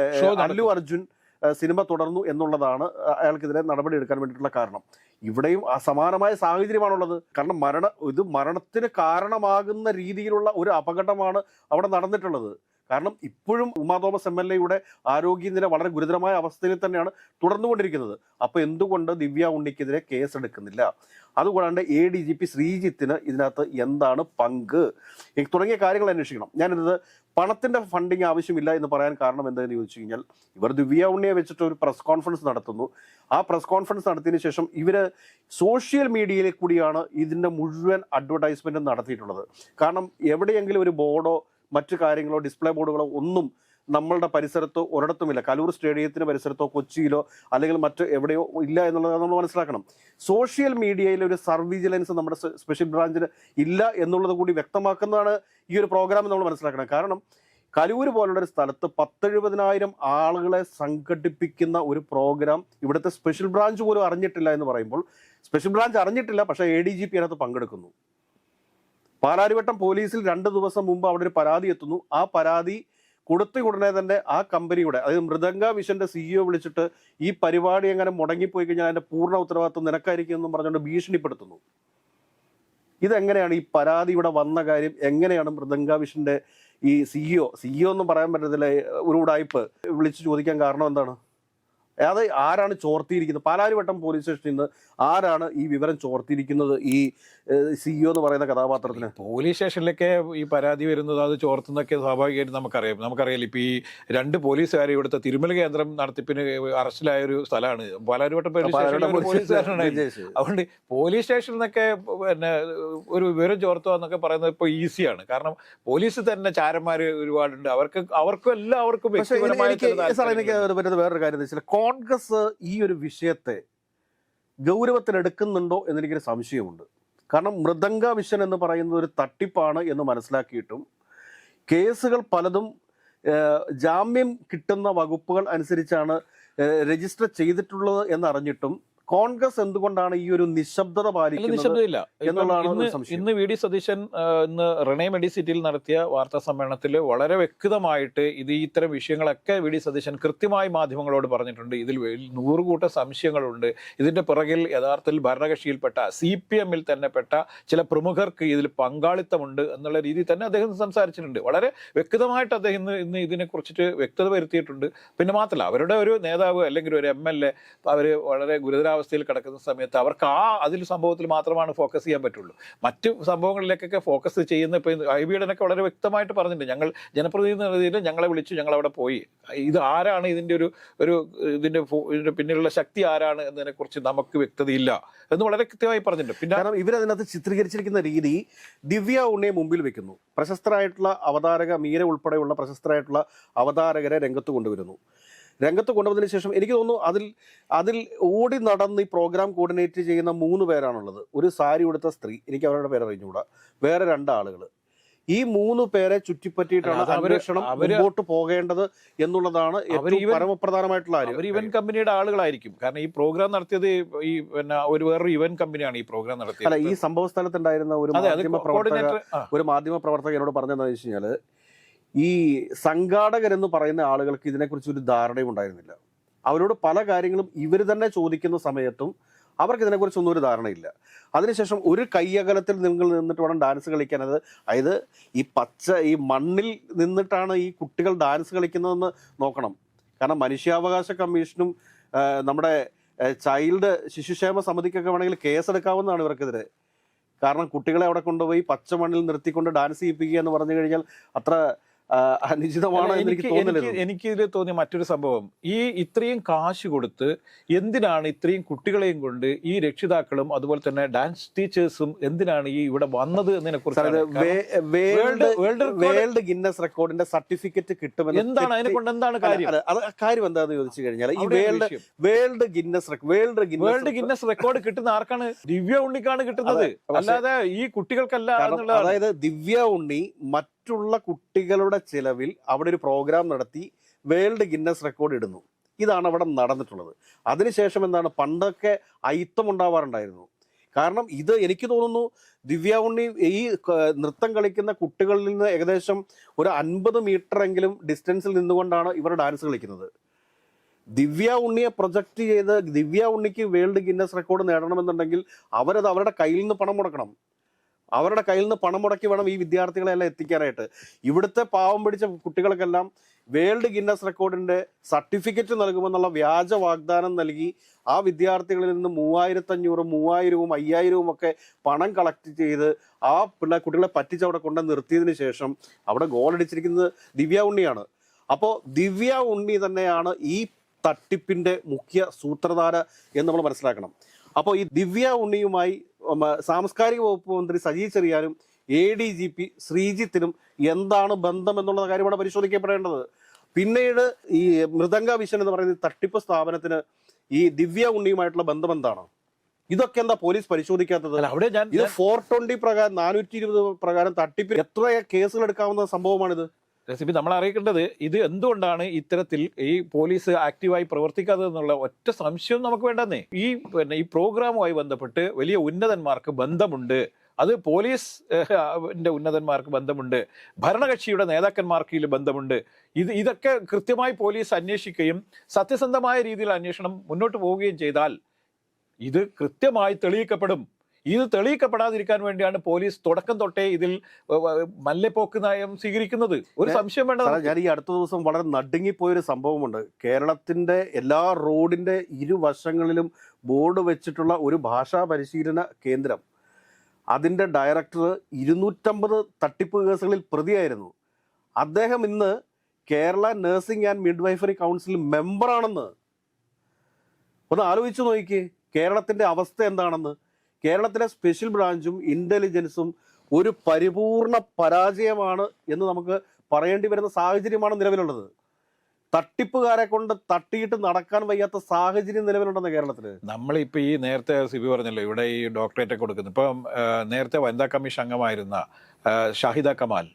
അല്ലു അർജുൻ സിനിമ തുടർന്നു എന്നുള്ളതാണ് അയാൾക്കെതിരെ നടപടി എടുക്കാൻ വേണ്ടിയിട്ടുള്ള കാരണം. ഇവിടെയും അസമാനമായ സാഹചര്യമാണുള്ളത്. കാരണം മരണ ഇത് മരണത്തിന് കാരണമാകുന്ന രീതിയിലുള്ള ഒരു അപകടമാണ് അവിടെ നടന്നിട്ടുള്ളത്. കാരണം ഇപ്പോഴും ഉമാ തോമസ് എം എൽ എയുടെ ആരോഗ്യനില വളരെ ഗുരുതരമായ അവസ്ഥയിൽ തന്നെയാണ് തുടർന്നുകൊണ്ടിരിക്കുന്നത്. അപ്പോൾ എന്തുകൊണ്ട് ദിവ്യ ഉണ്ണിക്കെതിരെ കേസ് എടുക്കുന്നില്ല അതുകൂടാണ്ട് എ ഡി ജി പി ശ്രീജിത്തിന് ഇതിനകത്ത് എന്താണ് പങ്ക്? തുടങ്ങിയ കാര്യങ്ങൾ അന്വേഷിക്കണം. ഞാനിത് പണത്തിന്റെ ഫണ്ടിങ് ആവശ്യമില്ല എന്ന് പറയാൻ കാരണം എന്താണെന്ന് ചോദിച്ചു കഴിഞ്ഞാൽ ഇവർ ദിവ്യ ഉണ്ണിയെ വെച്ചിട്ട് ഒരു പ്രസ് കോൺഫറൻസ് നടത്തുന്നു. ആ പ്രസ് കോൺഫറൻസ് നടത്തിയതിനു ശേഷം ഇവർ സോഷ്യൽ മീഡിയയിൽ കൂടിയാണ് ഇതിന്റെ മുഴുവൻ അഡ്വർടൈസ്മെന്റും നടത്തിയിട്ടുള്ളത്. കാരണം എവിടെയെങ്കിലും ഒരു ബോർഡോ മറ്റു കാര്യങ്ങളോ ഡിസ്പ്ലേ ബോർഡുകളോ ഒന്നും നമ്മളുടെ പരിസരത്തോ ഒരിടത്തുമില്ല. കലൂർ സ്റ്റേഡിയത്തിന് പരിസരത്തോ കൊച്ചിയിലോ അല്ലെങ്കിൽ മറ്റ് എവിടെയോ ഇല്ല എന്നുള്ളത് നമ്മൾ മനസ്സിലാക്കണം. സോഷ്യൽ മീഡിയയിൽ ഒരു സർവിജിലൻസ് നമ്മുടെ സ്പെഷ്യൽ ബ്രാഞ്ചിന് ഇല്ല എന്നുള്ളത് കൂടി വ്യക്തമാക്കുന്നതാണ് ഈ ഒരു പ്രോഗ്രാം നമ്മൾ മനസ്സിലാക്കണം. കാരണം കലൂർ പോലുള്ള ഒരു സ്ഥലത്ത് പത്തെഴുപതിനായിരം ആളുകളെ സംഘടിപ്പിക്കുന്ന ഒരു പ്രോഗ്രാം ഇവിടുത്തെ സ്പെഷ്യൽ ബ്രാഞ്ച് പോലും അറിഞ്ഞിട്ടില്ല എന്ന് പറയുമ്പോൾ സ്പെഷ്യൽ ബ്രാഞ്ച് അറിഞ്ഞിട്ടില്ല പക്ഷേ എ ഡി ജി പി അതിനകത്ത് പങ്കെടുക്കുന്നു. പാലാരിവട്ടം പോലീസിൽ രണ്ട് ദിവസം മുമ്പ് അവിടെ ഒരു പരാതി എത്തുന്നു. ആ പരാതി കൊടുത്ത ഉടനെ തന്നെ ആ കമ്പനിയുടെ അതായത് മൃദംഗ വിഷന്റെ സിഇഒ വിളിച്ചിട്ട് ഈ പരിപാടി എങ്ങനെ മുടങ്ങിപ്പോയി കഴിഞ്ഞാൽ അതിന്റെ പൂർണ ഉത്തരവാദിത്വം നിനക്കായിരിക്കും എന്നും പറഞ്ഞുകൊണ്ട് ഭീഷണിപ്പെടുത്തുന്നു. ഇതെങ്ങനെയാണ് ഈ പരാതി ഇവിടെ വന്ന കാര്യം? എങ്ങനെയാണ് മൃദംഗ വിഷന്റെ ഈ സിഇഒ സിഇഒ ഒന്നും പറയാൻ പറ്റത്തില്ല ഒരു ഉടായ്പ് വിളിച്ചു ചോദിക്കാൻ കാരണം എന്താണ്? അത് ആരാണ് ചോർത്തിയിരിക്കുന്നത്? പാലാരിവട്ടം പോലീസ് സ്റ്റേഷനിൽ നിന്ന് ആരാണ് ഈ വിവരം ചോർത്തിയിരിക്കുന്നത്? ഈ സിഇഒ എന്ന് പറയുന്ന കഥാപാത്രത്തിന്. പോലീസ് സ്റ്റേഷനിലൊക്കെ ഈ പരാതി വരുന്നത് അത് ചോർത്തുന്നൊക്കെ സ്വാഭാവികമായിട്ടും നമുക്കറിയാം. നമുക്കറിയാലോ ഇപ്പൊ ഈ രണ്ട് പോലീസുകാർ ഇവിടുത്തെ തിരുമല കേന്ദ്രം നടത്തിപ്പിന് അറസ്റ്റിലായ ഒരു സ്ഥലമാണ്. പാലാരിവട്ടം പോലീസ് സ്റ്റേഷനിൽ ഒരു അതുകൊണ്ട് പോലീസ് സ്റ്റേഷനിൽ നിന്നൊക്കെ പിന്നെ ഒരു വിവരം ചോർത്തുക എന്നൊക്കെ പറയുന്നത് ഇപ്പോൾ ഈസിയാണ്. കാരണം പോലീസ് തന്നെ ചാരന്മാര് ഒരുപാടുണ്ട്. അവർക്ക് അവർക്കും എല്ലാവർക്കും എനിക്ക് വേറൊരു കാര്യം വെച്ചാൽ കോൺഗ്രസ് ഈ ഒരു വിഷയത്തെ ഗൗരവത്തിലെടുക്കുന്നുണ്ടോ എന്നെനിക്കൊരു സംശയമുണ്ട്. കാരണം മൃദംഗ വിഷൻ എന്ന് പറയുന്നത് ഒരു തട്ടിപ്പാണ് എന്ന് മനസ്സിലാക്കിയിട്ടും കേസുകൾ പലതും ജാമ്യം കിട്ടുന്ന വകുപ്പുകൾ അനുസരിച്ചാണ് രജിസ്റ്റർ ചെയ്തിട്ടുള്ളത് എന്നറിഞ്ഞിട്ടും കോൺഗ്രസ് എന്തുകൊണ്ടാണ് ഈ ഒരു നിശബ്ദത പാലിക്കുന്നത് എന്നുള്ളതാണ് ഇന്ന് വി ഡി സതീശൻ ഇന്ന് റെണേ മെഡിസിറ്റിയിൽ നടത്തിയ വാർത്താ സമ്മേളനത്തിൽ വളരെ വ്യക്തമായിട്ട് ഇത് ഇത്തരം വിഷയങ്ങളൊക്കെ വി ഡി സതീശൻ കൃത്യമായി മാധ്യമങ്ങളോട് പറഞ്ഞിട്ടുണ്ട്. ഇതിൽ നൂറുകൂട്ട സംശയങ്ങളുണ്ട്. ഇതിന്റെ പിറകിൽ യഥാർത്ഥത്തിൽ ഭരണകക്ഷിയിൽപ്പെട്ട സി പി എമ്മിൽ തന്നെ പെട്ട ചില പ്രമുഖർക്ക് ഇതിൽ പങ്കാളിത്തമുണ്ട് എന്നുള്ള രീതിയിൽ തന്നെ അദ്ദേഹം സംസാരിച്ചിട്ടുണ്ട്. വളരെ വ്യക്തമായിട്ട് അദ്ദേഹം ഇന്ന് ഇന്ന് ഇതിനെ കുറിച്ചിട്ട് വ്യക്തത വരുത്തിയിട്ടുണ്ട്. പിന്നെ മാത്രമല്ല അവരുടെ ഒരു നേതാവ് അല്ലെങ്കിൽ ഒരു എം എൽ എ അവർ വളരെ ഗുരുതരാവസ്ഥയിൽ കിടക്കുന്ന സമയത്ത് അവർക്ക് ആ അതിൽ സംഭവത്തിൽ മാത്രമാണ് ഫോക്കസ് ചെയ്യാൻ പറ്റുള്ളൂ. മറ്റ് സംഭവങ്ങളിലേക്കൊക്കെ ഫോക്കസ് ചെയ്യുന്ന ഇപ്പോൾ ഐ ബിയുടെനൊക്കെ വളരെ വ്യക്തമായിട്ട് പറഞ്ഞിട്ടുണ്ട്. ഞങ്ങൾ ജനപ്രതിനിധി എന്ന നിലയിൽ ഞങ്ങളെ വിളിച്ചു ഞങ്ങൾ അവിടെ പോയി. ഇത് ആരാണ് ഇതിന്റെ ഒരു ഒരു ഇതിന്റെ ഇതിന്റെ പിന്നിലുള്ള ശക്തി ആരാണ് എന്നതിനെക്കുറിച്ച് നമുക്ക് വ്യക്തതയില്ല എന്ന് വളരെ കൃത്യമായി പറഞ്ഞിട്ടുണ്ട്. പിന്നെ കാരണം ഇവരതിനകത്ത് ചിത്രീകരിച്ചിരിക്കുന്ന രീതി ദിവ്യ ഉണ്ണിയെ മുമ്പിൽ വെക്കുന്നു. പ്രശസ്തരായിട്ടുള്ള അവതാരക മീര ഉൾപ്പെടെയുള്ള പ്രശസ്തരായിട്ടുള്ള അവതാരകരെ രംഗത്ത് കൊണ്ടുവരുന്നു. രംഗത്ത് കൊണ്ടുവന്നതിന് ശേഷം എനിക്ക് തോന്നുന്നു അതിൽ അതിൽ ഓടി നടന്ന് ഈ പ്രോഗ്രാം കോർഡിനേറ്റ് ചെയ്യുന്ന മൂന്ന് പേരാണുള്ളത്. ഒരു സാരി ഉടുത്ത സ്ത്രീ എനിക്ക് അവരുടെ പേര് അറിഞ്ഞുകൂടാ. വേറെ രണ്ടാളുകൾ ഈ മൂന്ന് പേരെ ചുറ്റിപ്പറ്റിയിട്ടാണ് അന്വേഷണം മുമ്പോട്ട് പോകേണ്ടത് എന്നുള്ളതാണ് പരമപ്രധാനമായിട്ടുള്ള അവർ ഇവന്റ് കമ്പനിയുടെ ആളുകളായിരിക്കും. കാരണം ഈ പ്രോഗ്രാം നടത്തിയത് ഈ പിന്നെ ഒരു വേറൊരു ഇവൻ കമ്പനിയാണ് ഈ പ്രോഗ്രാം നടത്തിയത്. അല്ല ഈ സംഭവ സ്ഥലത്തുണ്ടായിരുന്ന ഒരു മാധ്യമ പ്രവർത്തക ഒരു മാധ്യമ പ്രവർത്തക എന്നോട് പറഞ്ഞതെന്ന് വെച്ച് കഴിഞ്ഞാൽ ഈ സംഘാടകരെന്ന് പറയുന്ന ആളുകൾക്ക് ഇതിനെക്കുറിച്ച് ഒരു ധാരണയും ഉണ്ടായിരുന്നില്ല. അവരോട് പല കാര്യങ്ങളും ഇവർ തന്നെ ചോദിക്കുന്ന സമയത്തും അവർക്ക് ഇതിനെക്കുറിച്ചൊന്നും ഒരു ധാരണയില്ല. അതിനുശേഷം ഒരു കയ്യകലത്തിൽ നിങ്ങൾ നിന്നിട്ട് വേണം ഡാൻസ് കളിക്കാൻ. അത് അതായത് ഈ പച്ച ഈ മണ്ണിൽ നിന്നിട്ടാണ് ഈ കുട്ടികൾ ഡാൻസ് കളിക്കുന്നതെന്ന് നോക്കണം. കാരണം മനുഷ്യാവകാശ കമ്മീഷനും നമ്മുടെ ചൈൽഡ് ശിശുക്ഷേമ സമിതിക്കൊക്കെ വേണമെങ്കിൽ കേസെടുക്കാവുന്നതാണ് ഇവർക്കെതിരെ. കാരണം കുട്ടികളെ അവിടെ കൊണ്ടുപോയി പച്ച മണ്ണിൽ നിർത്തിക്കൊണ്ട് ഡാൻസ് ചെയ്യിപ്പിക്കുക എന്ന് പറഞ്ഞു കഴിഞ്ഞാൽ അത്ര അനുചിതമാണ് എനിക്ക് എനിക്ക് ഇതിൽ തോന്നിയ മറ്റൊരു സംഭവം. ഈ ഇത്രയും കാശ് കൊടുത്ത് എന്തിനാണ് ഇത്രയും കുട്ടികളെയും കൊണ്ട് ഈ രക്ഷിതാക്കളും അതുപോലെ തന്നെ ഡാൻസ് ടീച്ചേഴ്സും എന്തിനാണ് ഈ ഇവിടെ വന്നത് എന്നതിനെ കുറിച്ച് വേൾഡ് വേൾഡ് ഗിന്നസ് റെക്കോർഡിന്റെ സർട്ടിഫിക്കറ്റ് കിട്ടുമെന്ന് എന്താണ് അതിനെ കൊണ്ട് എന്താണ് കാര്യം? കാര്യം എന്താന്ന് ചോദിച്ചു കഴിഞ്ഞാൽ ഈ world world Guinness record world world Guinness record കിട്ടുന്ന ആർക്കാണ്? ദിവ്യ ഉണ്ണിക്കാണ് കിട്ടുന്നത്. അല്ലാതെ ഈ കുട്ടികൾക്കല്ല അതായത് ദിവ്യ ഉണ്ണി മറ്റുള്ള കുട്ടികളുടെ ചിലവിൽ അവിടെ ഒരു പ്രോഗ്രാം നടത്തി വേൾഡ് ഗിന്നസ് റെക്കോർഡ് ഇടുന്നു. ഇതാണ് അവിടെ നടന്നിട്ടുള്ളത്. അതിനുശേഷം എന്താണ്? പണ്ടൊക്കെ അയിത്തം ഉണ്ടാവാറുണ്ടായിരുന്നു. കാരണം ഇത് എനിക്ക് തോന്നുന്നു ദിവ്യ ഉണ്ണി ഈ നൃത്തം കളിക്കുന്ന കുട്ടികളിൽ നിന്ന് ഏകദേശം ഒരു അൻപത് മീറ്റർ എങ്കിലും ഡിസ്റ്റൻസിൽ നിന്നുകൊണ്ടാണ് ഇവർ ഡാൻസ് കളിക്കുന്നത്. ദിവ്യ ഉണ്ണിയെ പ്രൊജക്റ്റ് ചെയ്ത് ദിവ്യ ഉണ്ണിക്ക് വേൾഡ് ഗിന്നസ് റെക്കോർഡ് നേടണമെന്നുണ്ടെങ്കിൽ അവരത് അവരുടെ കയ്യിൽ നിന്ന് പണം മുടക്കണം. അവരുടെ കയ്യിൽ നിന്ന് പണം മുടക്കി വേണം ഈ വിദ്യാർത്ഥികളെല്ലാം എത്തിക്കാനായിട്ട്. ഇവിടുത്തെ പാവം പിടിച്ച കുട്ടികൾക്കെല്ലാം വേൾഡ് ഗിന്നസ് റെക്കോർഡിന്റെ സർട്ടിഫിക്കറ്റ് നൽകുമെന്നുള്ള വ്യാജ വാഗ്ദാനം നൽകി ആ വിദ്യാർത്ഥികളിൽ നിന്ന് മൂവായിരത്തഞ്ഞൂറും മൂവായിരവും അയ്യായിരവും ഒക്കെ പണം കളക്ട് ചെയ്ത് ആ പിള്ളേ കുട്ടികളെ പറ്റിച്ച് അവിടെ കൊണ്ട് നിർത്തിയതിന് ശേഷം അവിടെ ഗോൾ അടിച്ചിരിക്കുന്നത് ദിവ്യ ഉണ്ണിയാണ്. അപ്പോൾ ദിവ്യ ഉണ്ണി തന്നെയാണ് ഈ തട്ടിപ്പിന്റെ മുഖ്യ സൂത്രധാര എന്ന് നമ്മൾ മനസ്സിലാക്കണം. അപ്പോൾ ഈ ദിവ്യ ഉണ്ണിയുമായി സാംസ്കാരിക വകുപ്പ് മന്ത്രി സജി ചെറിയാനും എ ഡി ജി പി ശ്രീജിത്തിനും എന്താണ് ബന്ധം എന്നുള്ള കാര്യമാണ് പരിശോധിക്കപ്പെടേണ്ടത്. പിന്നീട് ഈ മൃദംഗ വിഷൻ എന്ന് പറയുന്ന തട്ടിപ്പ് സ്ഥാപനത്തിന് ഈ ദിവ്യ ഉണ്ണിയുമായിട്ടുള്ള ബന്ധം എന്താണ്? ഇതൊക്കെ എന്താ പോലീസ് പരിശോധിക്കാത്തത്? അവിടെ ഞാൻ ഇത് ഫോർ ട്വന്റി പ്രകാരം നാനൂറ്റി ഇരുപത് പ്രകാരം തട്ടിപ്പ് എത്ര കേസുകൾ എടുക്കാവുന്ന സംഭവമാണിത്? റെസിപ്പി നമ്മൾ അറിയിക്കേണ്ടത് ഇത് എന്തുകൊണ്ടാണ് ഇത്തരത്തിൽ ഈ പോലീസ് ആക്റ്റീവായി പ്രവർത്തിക്കാത്തത് എന്നുള്ള ഒറ്റ സംശയം നമുക്ക് വേണ്ടെന്നേ. ഈ പിന്നെ ഈ പ്രോഗ്രാമുമായി ബന്ധപ്പെട്ട് വലിയ ഉന്നതന്മാർക്ക് ബന്ധമുണ്ട്. അത് പോലീസ് ഉന്നതന്മാർക്ക് ബന്ധമുണ്ട്. ഭരണകക്ഷിയുടെ നേതാക്കന്മാർക്ക് ഇതിൽ ബന്ധമുണ്ട്. ഇത് ഇതൊക്കെ കൃത്യമായി പോലീസ് അന്വേഷിക്കുകയും സത്യസന്ധമായ രീതിയിൽ അന്വേഷണം മുന്നോട്ട് പോവുകയും ചെയ്താൽ ഇത് കൃത്യമായി തെളിയിക്കപ്പെടും. ഇത് തെളിയിക്കപ്പെടാതിരിക്കാൻ വേണ്ടിയാണ് പോലീസ് തുടക്കം തൊട്ടേ ഇതിൽ മല്ലപ്പോക്ക് നയം സ്വീകരിക്കുന്നത്. ഒരു സംശയം വേണ്ട ഞാൻ ഈ അടുത്ത ദിവസം വളരെ നടുങ്ങിപ്പോയൊരു സംഭവമുണ്ട്. കേരളത്തിന്റെ എല്ലാ റോഡിന്റെ ഇരുവശങ്ങളിലും ബോർഡ് വെച്ചിട്ടുള്ള ഒരു ഭാഷാ പരിശീലന കേന്ദ്രം. അതിന്റെ ഡയറക്ടർ ഇരുന്നൂറ്റമ്പത് തട്ടിപ്പ് കേസുകളിൽ പ്രതിയായിരുന്നു. അദ്ദേഹം ഇന്ന് Kerala nursing and midwifery council മെമ്പറാണെന്ന്. ഒന്ന് ആലോചിച്ചു നോക്കി കേരളത്തിന്റെ അവസ്ഥ എന്താണെന്ന്. കേരളത്തിലെ സ്പെഷ്യൽ ബ്രാഞ്ചും ഇന്റലിജൻസും ഒരു പരിപൂർണ പരാജയമാണ് എന്ന് നമുക്ക് പറയേണ്ടി വരുന്ന സാഹചര്യമാണ് നിലവിലുള്ളത്. തട്ടിപ്പുകാരെ കൊണ്ട് തട്ടിയിട്ട് നടക്കാൻ വയ്യാത്ത സാഹചര്യം നിലവിലുണ്ടെന്ന് കേരളത്തിൽ നമ്മളിപ്പോൾ ഈ നേരത്തെ സിബി പറഞ്ഞല്ലോ ഇവിടെ ഈ ഡോക്ടറേറ്റ് കൊടുക്കുന്നു. ഇപ്പം നേരത്തെ വനിതാ കമ്മീഷൻ അംഗമായിരുന്ന ഷാഹിദ കമാൽ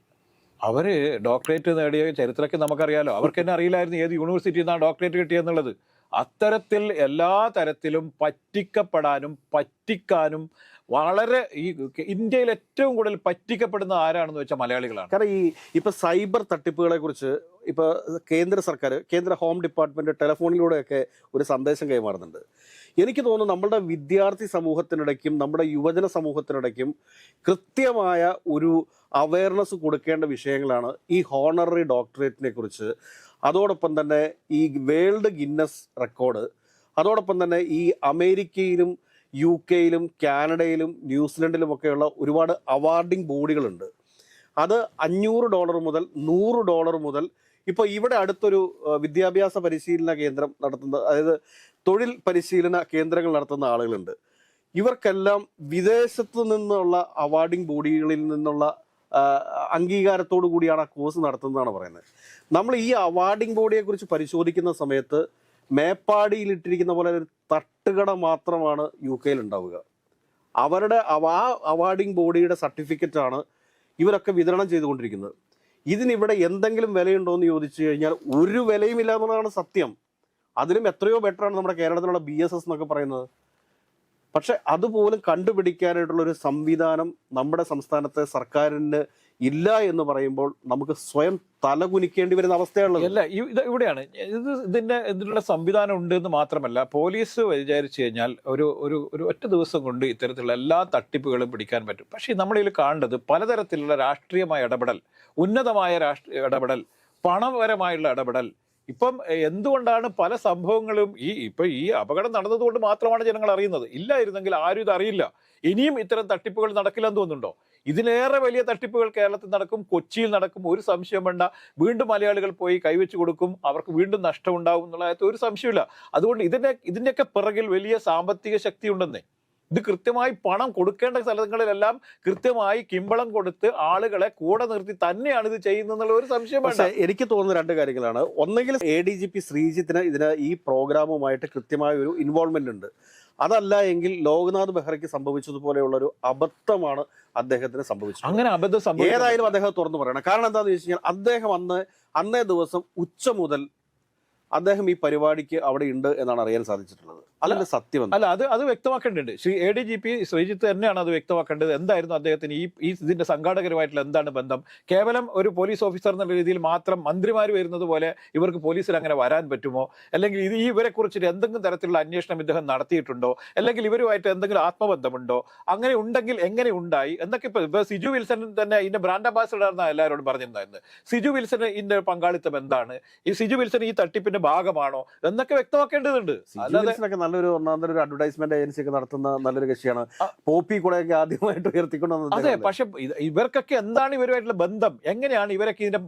അവർ ഡോക്ടറേറ്റ് നേടിയ ചരിത്രമൊക്കെ നമുക്കറിയാലോ. അവർക്ക് തന്നെ അറിയില്ലായിരുന്നു ഏത് യൂണിവേഴ്സിറ്റിയിൽ നിന്നാണ് ഡോക്ടറേറ്റ് കിട്ടിയെന്നുള്ളത്. അത്തരത്തിൽ എല്ലാ തരത്തിലും പറ്റിക്കപ്പെടാനും പറ്റിക്കാനും വളരെ ഈ ഇന്ത്യയിൽ ഏറ്റവും കൂടുതൽ പറ്റിക്കപ്പെടുന്ന ആരാണെന്ന് വെച്ചാൽ മലയാളികളാണ്. കാരണം ഈ ഇപ്പൊ സൈബർ തട്ടിപ്പുകളെ കുറിച്ച് ഇപ്പൊ കേന്ദ്ര സർക്കാർ കേന്ദ്ര ഹോം ഡിപ്പാർട്ട്മെന്റ് ടെലഫോണിലൂടെയൊക്കെ ഒരു സന്ദേശം കൈമാറുന്നുണ്ട്. എനിക്ക് തോന്നുന്നു നമ്മുടെ വിദ്യാർത്ഥി സമൂഹത്തിനിടയ്ക്കും നമ്മുടെ യുവജന സമൂഹത്തിനിടയ്ക്കും കൃത്യമായ ഒരു അവയർനെസ് കൊടുക്കേണ്ട വിഷയങ്ങളാണ് ഈ ഹോണററി ഡോക്ടറേറ്റിനെ കുറിച്ച് അതോടൊപ്പം തന്നെ ഈ വേൾഡ് ഗിന്നസ് റെക്കോർഡ് അതോടൊപ്പം തന്നെ ഈ അമേരിക്കയിലും യു കെയിലും കാനഡയിലും ന്യൂസിലൻഡിലും ഒക്കെയുള്ള ഒരുപാട് അവാർഡിംഗ് ബോഡികളുണ്ട്. അത് അഞ്ഞൂറ് ഡോളർ മുതൽ നൂറ് ഡോളർ മുതൽ ഇപ്പോൾ ഇവിടെ അടുത്തൊരു വിദ്യാഭ്യാസ പരിശീലന കേന്ദ്രം നടത്തുന്ന അതായത് തൊഴിൽ പരിശീലന കേന്ദ്രങ്ങൾ നടത്തുന്ന ആളുകളുണ്ട്. ഇവർക്കെല്ലാം വിദേശത്തു നിന്നുള്ള അവാർഡിംഗ് ബോഡികളിൽ നിന്നുള്ള അംഗീകാരത്തോടു കൂടിയാണ് ആ കോഴ്സ് നടത്തുന്നതാണ് പറയുന്നത്. നമ്മൾ ഈ അവാർഡിംഗ് ബോഡിയെ കുറിച്ച് പരിശോധിക്കുന്ന സമയത്ത് മേപ്പാടിയിൽ ഇട്ടിരിക്കുന്ന പോലെ ഒരു തട്ടുകട മാത്രമാണ് യു കെയിൽ ഉണ്ടാവുക അവരുടെ ആ അവാർഡിംഗ് ബോഡിയുടെ സർട്ടിഫിക്കറ്റ് ആണ് ഇവരൊക്കെ വിതരണം ചെയ്തുകൊണ്ടിരിക്കുന്നത്. ഇതിനിവിടെ എന്തെങ്കിലും വിലയുണ്ടോ എന്ന് ചോദിച്ചു കഴിഞ്ഞാൽ ഒരു വിലയും ഇല്ല എന്നുള്ളതാണ് സത്യം. അതിലും എത്രയോ ബെറ്ററാണ് നമ്മുടെ കേരളത്തിലുള്ള ബി എന്നൊക്കെ പറയുന്നത്. പക്ഷെ അതുപോലും കണ്ടുപിടിക്കാനായിട്ടുള്ള ഒരു സംവിധാനം നമ്മുടെ സംസ്ഥാനത്തെ സർക്കാരിന് ഇല്ല എന്ന് പറയുമ്പോൾ നമുക്ക് സ്വയം തലകുനിക്കേണ്ടി വരുന്ന അവസ്ഥയുള്ളത് അല്ല ഇത് ഇവിടെയാണ്. ഇത് ഇതിന്റെ ഇതിനുള്ള സംവിധാനം ഉണ്ട് എന്ന് മാത്രമല്ല പോലീസ് വിചാരിച്ചു കഴിഞ്ഞാൽ ഒരു ഒരു ഒരു ഒറ്റ ദിവസം കൊണ്ട് ഇത്തരത്തിലുള്ള എല്ലാ തട്ടിപ്പുകളും പിടിക്കാൻ പറ്റും. പക്ഷേ നമ്മളിതിൽ കാണേണ്ടത് പലതരത്തിലുള്ള രാഷ്ട്രീയമായ ഇടപെടൽ ഉന്നതമായ രാഷ്ട്രീയ ഇടപെടൽ പണപരമായുള്ള ഇടപെടൽ ഇപ്പം എന്തുകൊണ്ടാണ് പല സംഭവങ്ങളും ഈ ഇപ്പം ഈ അപകടം നടന്നതുകൊണ്ട് മാത്രമാണ് ജനങ്ങൾ അറിയുന്നത്? ഇല്ലായിരുന്നെങ്കിൽ ആരും ഇത് അറിയില്ല. ഇനിയും ഇത്തരം തട്ടിപ്പുകൾ നടക്കില്ലെന്ന് തോന്നുന്നുണ്ടോ? ഇതിലേറെ വലിയ തട്ടിപ്പുകൾ കേരളത്തിൽ നടക്കും കൊച്ചിയിൽ നടക്കും. ഒരു സംശയം വേണ്ട. വീണ്ടും മലയാളികൾ പോയി കൈവച്ചു കൊടുക്കും. അവർക്ക് വീണ്ടും നഷ്ടം ഉണ്ടാവും എന്നുള്ള ഒരു സംശയമില്ല അതുകൊണ്ട് ഇതിന്റെ ഇതിന്റെയൊക്കെ പിറകിൽ വലിയ സാമ്പത്തിക ശക്തി ഉണ്ടെന്നേ ഇത് കൃത്യമായി പണം കൊടുക്കേണ്ട സ്ഥലങ്ങളിലെല്ലാം കൃത്യമായി കിമ്പളം കൊടുത്ത് ആളുകളെ കൂടെ നിർത്തി തന്നെയാണ് ഇത് ചെയ്യുന്നതെന്നുള്ള ഒരു സംശയം പക്ഷേ എനിക്ക് തോന്നുന്ന രണ്ട് കാര്യങ്ങളാണ്. ഒന്നെങ്കിൽ എ ഡി ജി പി ശ്രീജിത്തിന് ഇതിന് ഈ പ്രോഗ്രാമുമായിട്ട് കൃത്യമായ ഒരു ഇൻവോൾവ്മെന്റ് ഉണ്ട്. അതല്ല എങ്കിൽ ലോക്നാഥ് ബെഹ്റയ്ക്ക് സംഭവിച്ചതുപോലെയുള്ള ഒരു അബദ്ധമാണ് അദ്ദേഹത്തിന് സംഭവിച്ചത്. അങ്ങനെ അബദ്ധം ഏതായാലും അദ്ദേഹം തുറന്നു പറയണം. കാരണം എന്താണെന്ന് വെച്ച് കഴിഞ്ഞാൽ അദ്ദേഹം അന്ന് അന്നേ ദിവസം ഉച്ച മുതൽ അദ്ദേഹം ഈ പരിപാടിക്ക് അവിടെ ഉണ്ട് എന്നാണ് അറിയാൻ സാധിച്ചിട്ടുള്ളത്. അല്ലെങ്കിൽ സത്യം അല്ല അത് അത് വ്യക്തമാക്കേണ്ടത് Sree A D G P Sreejith തന്നെയാണ് അത് വ്യക്തമാക്കേണ്ടത്. എന്തായിരുന്നു അദ്ദേഹത്തിന് ഈ ഈ ഇതിന്റെ സംഘാടകരുമായിട്ടുള്ള എന്താണ് ബന്ധം? കേവലം ഒരു പോലീസ് ഓഫീസർ എന്നുള്ള രീതിയിൽ മാത്രം മന്ത്രിമാർ വരുന്നത് പോലെ ഇവർക്ക് പോലീസിൽ അങ്ങനെ വരാൻ പറ്റുമോ? അല്ലെങ്കിൽ ഇത് ഈ ഇവരെ കുറിച്ചിട്ട് എന്തെങ്കിലും തരത്തിലുള്ള അന്വേഷണം ഇദ്ദേഹം നടത്തിയിട്ടുണ്ടോ? അല്ലെങ്കിൽ ഇവരുമായിട്ട് എന്തെങ്കിലും ആത്മബന്ധമുണ്ടോ? അങ്ങനെ ഉണ്ടെങ്കിൽ എങ്ങനെ ഉണ്ടായി? എന്നൊക്കെ ഇപ്പൊ ഇപ്പൊ സിജു വിൽസൺ തന്നെ ഇതിന്റെ ബ്രാൻഡ് അംബാസിഡർ എന്നാണ് എല്ലാവരോടും പറഞ്ഞിരുന്നത് സിജു വിൽസൺ ഇതിന്റെ പങ്കാളിത്തം എന്താണ്? ഈ സിജു വിൽസൺ ഈ തട്ടിപ്പിന്റെ ഭാഗമാണോ? എന്നൊക്കെ വ്യക്തമാക്കേണ്ടതുണ്ട്. അല്ലാതെ നല്ലൊരു ഒരു അഡ്വർടൈസ്മെന്റ് ഏജൻസി ഒക്കെ നടത്തുന്ന നല്ലൊരു കക്ഷിയാണ്. പോപ്പി കൂടെ ഒക്കെ ആദ്യമായിട്ട് ഉയർത്തിക്കൊണ്ടു അതെ? പക്ഷെ ഇവർക്കൊക്കെ എന്താണ് ഇവരുമായിട്ടുള്ള ബന്ധം? എങ്ങനെയാണ് ഇവരൊക്കെ ഇതിന്റെ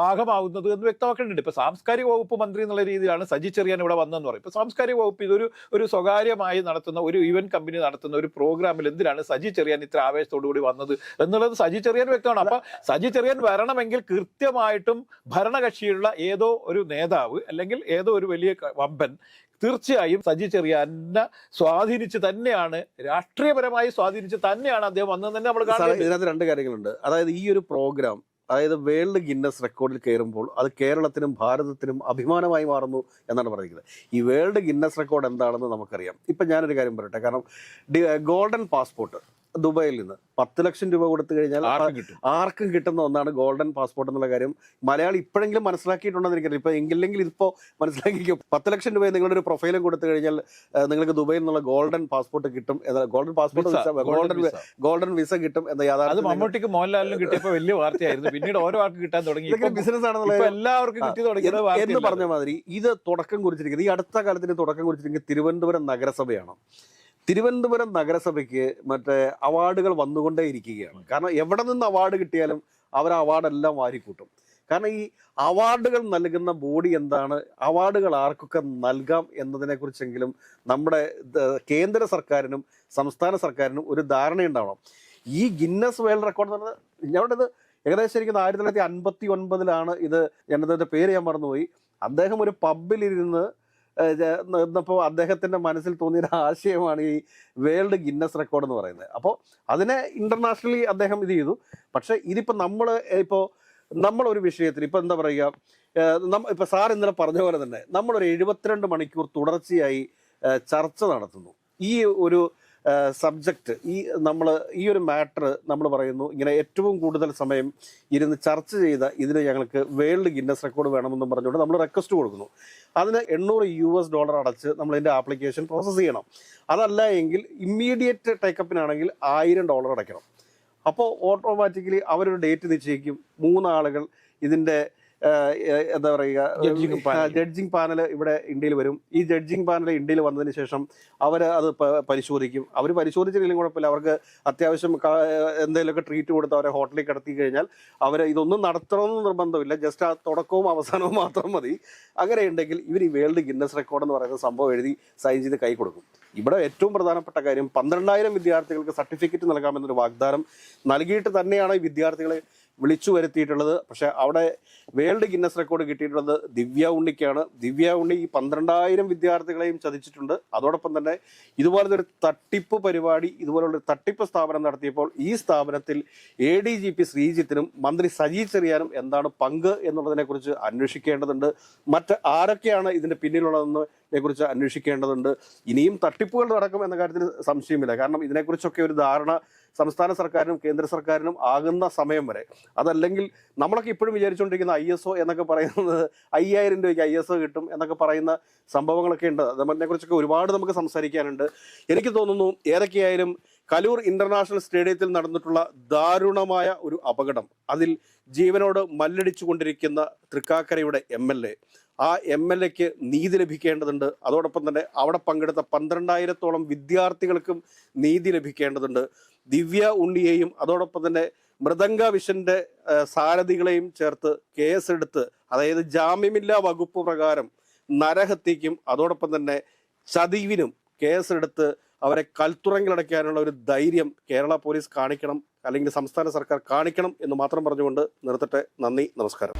ഭാഗമാവുന്നത് എന്ന് വ്യക്തമാക്കേണ്ടത് ഇപ്പൊ സാംസ്കാരിക വകുപ്പ് മന്ത്രി എന്നുള്ള രീതിയിലാണ് സജി ചെറിയാൻ ഇവിടെ വന്നതെന്ന് പറയും. ഇപ്പൊ സാംസ്കാരിക വകുപ്പ് ഇതൊരു ഒരു സ്വകാര്യമായി നടത്തുന്ന ഒരു ഇവന്റ് കമ്പനി നടത്തുന്ന ഒരു പ്രോഗ്രാമിൽ എന്തിനാണ് സജി ചെറിയാൻ ഇത്ര ആവേശത്തോടു കൂടി വന്നത് എന്നുള്ളത് സജി ചെറിയാൻ വ്യക്തമാണ്. അപ്പൊ സജി ചെറിയാൻ വരണമെങ്കിൽ കൃത്യമായിട്ടും ഭരണകക്ഷിയുള്ള ഏതോ ഒരു നേതാവ് അല്ലെങ്കിൽ ഏതോ ഒരു വലിയ വമ്പൻ തീർച്ചയായും സജി ചെറിയാനെ സ്വാധീനിച്ച് തന്നെയാണ് രാഷ്ട്രീയപരമായി സ്വാധീനിച്ച് തന്നെയാണ് അദ്ദേഹം വന്നതെന്ന് തന്നെ നമ്മൾ കാണുന്നത് ഇതിനകത്ത് രണ്ട് കാര്യങ്ങളുണ്ട്. അതായത് ഈ ഒരു പ്രോഗ്രാം അതായത് വേൾഡ് ഗിന്നസ് റെക്കോർഡിൽ കയറുമ്പോൾ അത് കേരളത്തിനും ഭാരതത്തിനും അഭിമാനമായി മാറുന്നു എന്നാണ് പറയുന്നത് ഈ വേൾഡ് ഗിന്നസ് റെക്കോർഡ് എന്താണെന്ന് നമുക്കറിയാം. ഇപ്പം ഞാനൊരു കാര്യം പറയട്ടെ. കാരണം ഗോൾഡൻ പാസ്പോർട്ട്. ദുബായിൽ നിന്ന്. പത്ത് ലക്ഷം രൂപ കൊടുത്തു കഴിഞ്ഞാൽ ആർക്കും കിട്ടും. ആർക്കും കിട്ടുന്ന ഒന്നാണ് ഗോൾഡൻ പാസ്പോർട്ട് എന്നുള്ള കാര്യം. മലയാളി ഇപ്പോഴെങ്കിലും മനസ്സിലാക്കിയിട്ടുണ്ടെന്ന് എനിക്കറിയാം. ഇപ്പൊ എങ്കിലെങ്കിൽ ഇതിപ്പോ മനസ്സിലാക്കിക്കും പത്ത് ലക്ഷം രൂപ നിങ്ങളുടെ ഒരു പ്രൊഫൈലും കൊടുത്തു കഴിഞ്ഞാൽ നിങ്ങൾക്ക് ദുബായിൽ നിന്നുള്ള ഗോൾഡൻ പാസ്പോർട്ട് കിട്ടും golden passport golden golden visa. കിട്ടും എന്ന യാഥാർത്ഥ്യം മമ്മൂട്ടിക്ക് മോഹൻലാലിനും കിട്ടിയപ്പോ വലിയ വാർത്തയായിരുന്നു. പിന്നീട് ഓരോ ആൾക്ക് കിട്ടാൻ തുടങ്ങി. ഇപ്പൊ ബിസിനസ് ആണെന്നുള്ള എല്ലാവർക്കും കിട്ടി തുടങ്ങിയത് എന്ന് പറഞ്ഞ മാതിരി ഇത് തുടക്കം കുറിച്ചിരിക്കുന്നത് ഈ അടുത്ത കാലത്തിന് തുടക്കം കുറിച്ചിരിക്കുന്നത് തിരുവനന്തപുരം നഗരസഭയാണ്. തിരുവനന്തപുരം നഗരസഭയ്ക്ക് മറ്റേ അവാർഡുകൾ വന്നുകൊണ്ടേ ഇരിക്കുകയാണ്. കാരണം എവിടെ നിന്ന് അവാർഡ് കിട്ടിയാലും അവർ അവാർഡെല്ലാം വാരിക്കൂട്ടും. കാരണം ഈ അവാർഡുകൾ നൽകുന്ന ബോഡി എന്താണ്? അവാർഡുകൾ ആർക്കൊക്കെ നൽകാം എന്നതിനെക്കുറിച്ചെങ്കിലും നമ്മുടെ കേന്ദ്ര സർക്കാരിനും സംസ്ഥാന സർക്കാരിനും ഒരു ധാരണയുണ്ടാവണം. ഈ ഗിന്നസ് വേൾഡ് റെക്കോർഡ് എന്ന് പറഞ്ഞാൽ ഞങ്ങളുടെ ഇത് ഏകദേശം എനിക്ക് ആയിരത്തി തൊള്ളായിരത്തി അൻപത്തി ഒൻപതിലാണ് ഇത് എന്നതിന്റെ പേര് ഞാൻ മറന്നുപോയി. അദ്ദേഹം ഒരു പബ്ബിലിരുന്ന് നിന്നപ്പോൾ അദ്ദേഹത്തിന്റെ മനസ്സിൽ തോന്നിയൊരു ആശയമാണ് ഈ വേൾഡ് ഗിന്നസ് റെക്കോർഡ് എന്ന് പറയുന്നത്. അപ്പോൾ അതിനെ ഇന്റർനാഷണലി അദ്ദേഹം ഇത് ചെയ്തു. പക്ഷേ ഇതിപ്പോൾ നമ്മൾ ഇപ്പോൾ നമ്മളൊരു വിഷയത്തിൽ ഇപ്പം എന്താ പറയുക ഏഹ് നമ്മ ഇപ്പം സാർ ഇന്നലെ പറഞ്ഞ പോലെ തന്നെ നമ്മളൊരു എഴുപത്തിരണ്ട് മണിക്കൂർ തുടർച്ചയായി ചർച്ച നടത്തുന്നു. ഈ ഒരു സബ്ജക്റ്റ് ഈ നമ്മൾ ഈ ഒരു മാറ്റർ നമ്മൾ പറയുന്നു ഇങ്ങനെ ഏറ്റവും കൂടുതൽ സമയം ഇരുന്ന് ചർച്ച ചെയ്ത ഇതിന് ഞങ്ങൾക്ക് വേൾഡ് ഗിന്നസ് റെക്കോർഡ് വേണമെന്നും പറഞ്ഞുകൊണ്ട് നമ്മൾ റിക്വസ്റ്റ് കൊടുക്കുന്നു. അതിന് എണ്ണൂറ് യു എസ് ഡോളർ അടച്ച് നമ്മൾ ഇതിന്റെ ആപ്ലിക്കേഷൻ പ്രോസസ്സ് ചെയ്യണം. അതല്ല എങ്കിൽ ഇമ്മീഡിയറ്റ് ടേക്കപ്പിനാണെങ്കിൽ ആയിരം ഡോളർ അടയ്ക്കണം. അപ്പോൾ ഓട്ടോമാറ്റിക്കലി അവരൊരു ഡേറ്റ് നിശ്ചയിക്കും. മൂന്നാളുകൾ ഇതിന്റെ എന്താ പറയുക ജഡ്ജിംഗ് ജഡ്ജിങ് പാനൽ. ഇവിടെ ഇന്ത്യയിൽ വരും. ഈ ജഡ്ജിങ് പാനൽ ഇന്ത്യയിൽ വന്നതിന് ശേഷം അവർ അത് പരിശോധിക്കും. അവർ പരിശോധിച്ചില്ലെങ്കിലും കുഴപ്പമില്ല. അവർക്ക് അത്യാവശ്യം എന്തെങ്കിലുമൊക്കെ ട്രീറ്റ് കൊടുത്ത് അവരെ ഹോട്ടലിൽ കിടത്തി കഴിഞ്ഞാൽ അവർ ഇതൊന്നും നടത്തണമെന്ന് നിർബന്ധമില്ല. ജസ്റ്റ് ആ തുടക്കവും അവസാനവും മാത്രം മതി. അങ്ങനെ ഉണ്ടെങ്കിൽ ഇവർ ഈ വേൾഡ് ഗിന്നസ് റെക്കോർഡ് എന്ന് പറയുന്ന സംഭവം എഴുതി സൈൻ ചെയ്ത് കൈ കൊടുക്കും. ഇവിടെ ഏറ്റവും പ്രധാനപ്പെട്ട കാര്യം പന്ത്രണ്ടായിരം വിദ്യാർത്ഥികൾക്ക് സർട്ടിഫിക്കറ്റ് നൽകാമെന്നൊരു വാഗ്ദാനം നൽകിയിട്ട് തന്നെയാണ് ഈ വിദ്യാർത്ഥികളെ വിളിച്ചു വരുത്തിയിട്ടുള്ളത്. പക്ഷെ അവിടെ വേൾഡ് ഗിന്നസ് റെക്കോർഡ് കിട്ടിയിട്ടുള്ളത് ദിവ്യ ഉണ്ണിക്കാണ്. ദിവ്യ ഉണ്ണി ഈ പന്ത്രണ്ടായിരം വിദ്യാർത്ഥികളെയും ചതിച്ചിട്ടുണ്ട്. അതോടൊപ്പം തന്നെ ഇതുപോലത്തെ ഒരു തട്ടിപ്പ് പരിപാടി ഇതുപോലുള്ള ഒരു തട്ടിപ്പ് സ്ഥാപനം നടത്തിയപ്പോൾ ഈ സ്ഥാപനത്തിൽ എ ഡി ജി പി ശ്രീജിത്തിനും മന്ത്രി സജി ചെറിയാനും എന്താണ് പങ്ക് എന്നുള്ളതിനെ കുറിച്ച് അന്വേഷിക്കേണ്ടതുണ്ട്. മറ്റ് ആരൊക്കെയാണ് ഇതിന്റെ പിന്നിലുള്ളതെന്ന് ഇതിനെക്കുറിച്ച് അന്വേഷിക്കേണ്ടതുണ്ട്. ഇനിയും തട്ടിപ്പുകൾ നടക്കും എന്ന കാര്യത്തിൽ സംശയമില്ല. കാരണം ഇതിനെക്കുറിച്ചൊക്കെ ഒരു ധാരണ സംസ്ഥാന സർക്കാരിനും കേന്ദ്ര സർക്കാരിനും ആകുന്ന സമയം വരെ. അതല്ലെങ്കിൽ നമ്മളൊക്കെ ഇപ്പോഴും വിചാരിച്ചുകൊണ്ടിരിക്കുന്ന ഐ എസ് ഒ എന്നൊക്കെ പറയുന്നത് അയ്യായിരം രൂപയ്ക്ക് ഐ എസ് ഒ കിട്ടും എന്നൊക്കെ പറയുന്ന സംഭവങ്ങളൊക്കെ ഉണ്ട്. അതിനെ കുറിച്ചൊക്കെ ഒരുപാട് നമുക്ക് സംസാരിക്കാനുണ്ട്. എനിക്ക് തോന്നുന്നു ഏതൊക്കെയായാലും കലൂർ ഇന്റർനാഷണൽ സ്റ്റേഡിയത്തിൽ നടന്നിട്ടുള്ള ദാരുണമായ ഒരു അപകടം. അതിൽ ജീവനോട് മല്ലടിച്ചു കൊണ്ടിരിക്കുന്ന തൃക്കാക്കരയുടെ എ. ആ എം എൽ എക്ക് നീതി ലഭിക്കേണ്ടതുണ്ട്. അതോടൊപ്പം തന്നെ അവിടെ പങ്കെടുത്ത പന്ത്രണ്ടായിരത്തോളം വിദ്യാർത്ഥികൾക്കും നീതി ലഭിക്കേണ്ടതുണ്ട്. ദിവ്യ ഉണ്ണിയെയും അതോടൊപ്പം തന്നെ മൃദംഗ വിഷന്റെ സാരഥികളെയും ചേർത്ത് കേസെടുത്ത് അതായത് ജാമ്യമില്ലാ വകുപ്പ് പ്രകാരം നരഹത്യക്കും അതോടൊപ്പം തന്നെ ചതിവിനും കേസെടുത്ത് അവരെ കൽത്തുറങ്കിലടയ്ക്കാനുള്ള ഒരു ധൈര്യം കേരള പോലീസ് കാണിക്കണം അല്ലെങ്കിൽ സംസ്ഥാന സർക്കാർ കാണിക്കണം എന്ന് മാത്രം പറഞ്ഞുകൊണ്ട് നിർത്തട്ടെ. നന്ദി നമസ്കാരം.